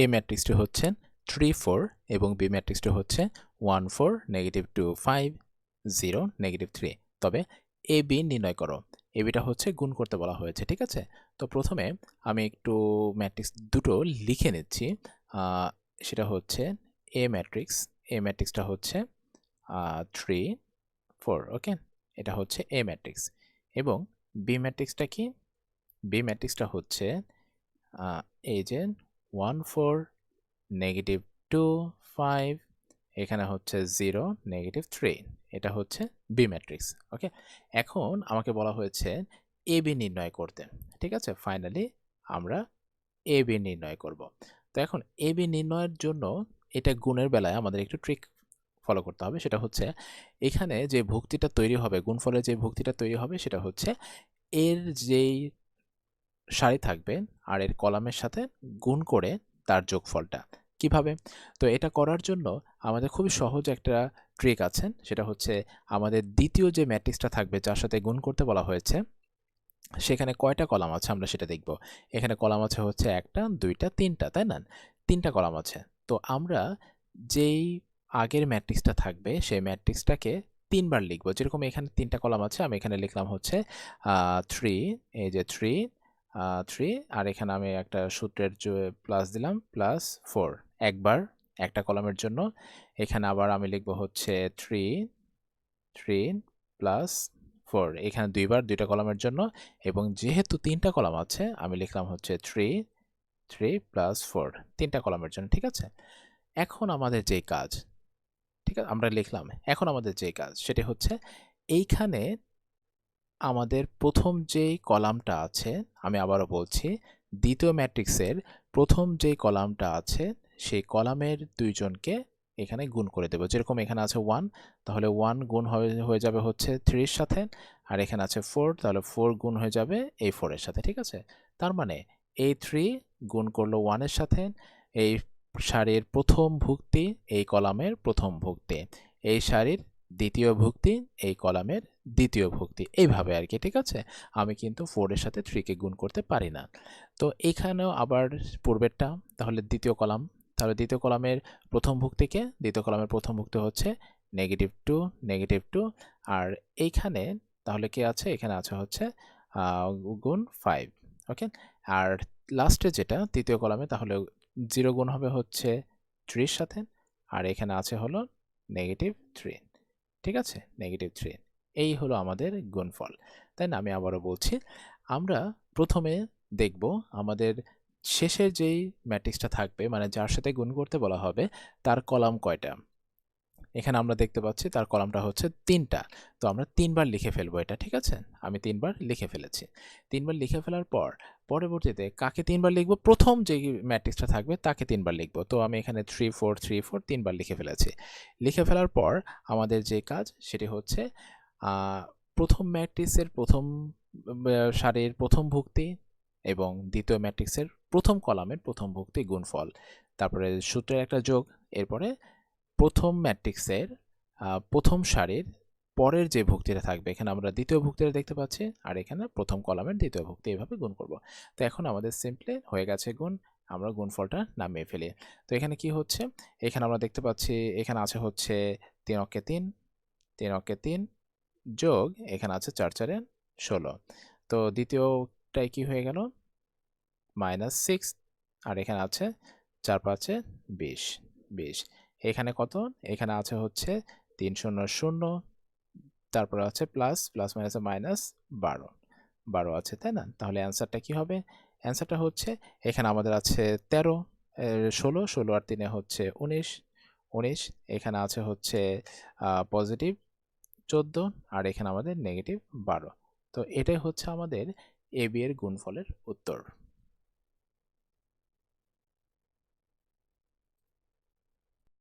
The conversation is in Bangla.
এ ম্যাট্রিক্সটি হচ্ছে থ্রি ফোর এবং বি ম্যাট্রিক্সটি হচ্ছে one four negative two five zero negative three তবে এ বি নির্ণয় করো। এ বিটা হচ্ছে গুণ করতে বলা হয়েছে, ঠিক আছে? তো প্রথমে আমি একটু ম্যাট্রিক্স দুটো লিখে নিচ্ছি। সেটা হচ্ছে এ ম্যাট্রিক্স এ ম্যাট্রিক্সটা হচ্ছে থ্রি ফোর ওকে এটা হচ্ছে এ ম্যাট্রিক্স এবং বি ম্যাট্রিক্সটা কি? বি ম্যাট্রিক্সটা হচ্ছে এই যে one four negative two five এখানে হচ্ছে জিরো নেগেটিভ থ্রি এটা হচ্ছে বি ম্যাট্রিক্স ওকে এখন আমাকে বলা হয়েছে এ বি নির্ণয় করতে, ঠিক আছে? ফাইনালি আমরা এ বি নির্ণয় করব। তো এখন এ বি নির্ণয়ের জন্য এটা গুণের বেলায় আমাদের একটু ট্রিক ফলো করতে হবে, সেটা হচ্ছে এখানে যে ভুক্তিটা তৈরি হবে, গুণফলের যে ভুক্তিটা তৈরি হবে, সেটা হচ্ছে এর যেই সারি থাকবে আর এর কলামের সাথে গুণ করে তার যোগফলটা। কীভাবে? তো এটা করার জন্য আমাদের খুবই সহজ একটা ট্রিক আছে, সেটা হচ্ছে আমাদের দ্বিতীয় যে ম্যাট্রিক্সটা থাকবে, যার সাথে গুণ করতে বলা হয়েছে, সেখানে কয়টা কলাম আছে আমরা সেটা দেখব। এখানে কলাম আছে হচ্ছে একটা, দুইটা, তিনটা, তাই না? তিনটা কলাম আছে। তো আমরা যেই আগের ম্যাট্রিক্সটা থাকবে, সেই ম্যাট্রিক্সটাকে তিনবার লিখব। যেরকম এখানে তিনটা কলাম আছে, আমি এখানে লিখলাম হচ্ছে থ্রি এই যে থ্রি থ্রি আর এখানে আমি একটা সূত্রের প্লাস দিলাম প্লাস ফোর একবার একটা কলামের জন্য। এখানে আবার আমি লিখব হচ্ছে থ্রি থ্রি প্লাস ফোর এখানে দুইবার দুইটা কলামের জন্য, এবং যেহেতু তিনটা কলাম আছে, আমি লিখলাম হচ্ছে থ্রি থ্রি প্লাস ফোর তিনটা কলামের জন্য, ঠিক আছে? এখন আমাদের যেই কাজ, ঠিক আছে? আমরা লিখলাম, এখন আমাদের যেই কাজ, সেটি হচ্ছে এইখানে আমাদের প্রথম যেই কলামটা আছে, আমি আবারও বলছি, দ্বিতীয় ম্যাট্রিক্সের প্রথম যেই কলামটা আছে, সেই কলামের দুইজনকে এখানে গুণ করে দেবো। যেরকম এখানে আছে ওয়ান তাহলে ওয়ান গুণ হয়ে যাবে হচ্ছে থ্রির সাথে, আর এখানে আছে ফোর তাহলে ফোর গুণ হয়ে যাবে এই ফোরের সাথে, ঠিক আছে? তার মানে এই থ্রি গুণ করল ওয়ানের সাথে, এই সারির প্রথম ভুক্তি, এই কলামের প্রথম ভুক্তি, এই সারির দ্বিতীয় ভুক্তি, এই কলামের দ্বিতীয় ভুক্তি। এইভাবে আর কি, ঠিক আছে? আমি কিন্তু ফোরের সাথে থ্রিকে গুণ করতে পারি না। তো এখানেও আবার পূর্বেরটা, তাহলে দ্বিতীয় কলাম। তাহলে দ্বিতীয় কলামের প্রথম ভুক্তিকে, দ্বিতীয় কলামের প্রথম ভুক্তি হচ্ছে নেগেটিভ টু নেগেটিভ টু আর এইখানে তাহলে কি আছে? এখানে আছে হচ্ছে গুণ ফাইভ ওকে আর লাস্টে যেটা, তৃতীয় কলামে তাহলে জিরো গুণ হবে হচ্ছে থ্রির সাথে, আর এখানে আছে হলো নেগেটিভ থ্রি ঠিক আছে? নেগেটিভ থ্রি এই হলো আমাদের গুণফল। তাই না? আমি আবারও বলছি, আমরা প্রথমে দেখব আমাদের শেষের যেই ম্যাট্রিক্সটা থাকবে মানে যার সাথে গুণ করতে বলা হবে, তার কলাম কয়টা? এখানে আমরা দেখতে পাচ্ছি তার কলামটা হচ্ছে তিনটা। তো আমরা তিনবার লিখে ফেলব এটা, ঠিক আছে? আমি তিনবার লিখে ফেলেছি। তিনবার লিখে ফেলার পর, পরবর্তীতে কাকে তিনবার লিখব? প্রথম যে ম্যাট্রিক্সটা থাকবে তাকে তিনবার লিখব। তো আমি এখানে থ্রি ফোর থ্রি ফোর তিনবার লিখে ফেলেছি। লিখে ফেলার পর আমাদের যে কাজ সেটি হচ্ছে প্রথম ম্যাট্রিক্সের প্রথম সারির প্রথম ভুক্তি এবং দ্বিতীয় ম্যাট্রিক্সের প্রথম কলামের প্রথম ভুক্তি গুণফল। তারপরে সূত্রের একটা যোগ, এরপরে প্রথম ম্যাট্রিক্সের প্রথম সারির পরের যে ভুক্তিটা থাকবে, এখানে আমরা দ্বিতীয় ভুক্তিটা দেখতে পাচ্ছি, আর এখানে প্রথম কলামের দ্বিতীয় ভুক্তি এইভাবে গুণ করব। তো এখন আমাদের সিম্পলি হয়ে গেছে গুণ, আমরা গুণফলটা নামিয়ে ফেলি। তো এখানে কি হচ্ছে? এখানে আমরা দেখতে পাচ্ছি, এখানে আছে হচ্ছে তিন অক্ষে তিন তিন অক্ষে তিন যোগ এখানে আছে চার চারে ষোলো। তো দ্বিতীয়টায় কি হয়ে গেল? মাইনাস সিক্স, আর এখানে আছে চার পাঁচে বিশ বিশ। এখানে কত? এখানে আছে হচ্ছে তিন শূন্য শূন্য। তারপরে আছে প্লাস প্লাস মাইনাসে মাইনাস বারো। বারো আছে, তাই না? তাহলে অ্যান্সারটা কি হবে? অ্যান্সারটা হচ্ছে এখানে আমাদের আছে তেরো ষোলো ষোলো আর তিনে হচ্ছে উনিশ। উনিশ, এখানে আছে হচ্ছে পজিটিভ চোদ্দ আর এখানে আমাদের নেগেটিভ বারো। তো এটাই হচ্ছে আমাদের এ বি এর গুণফলের উত্তর।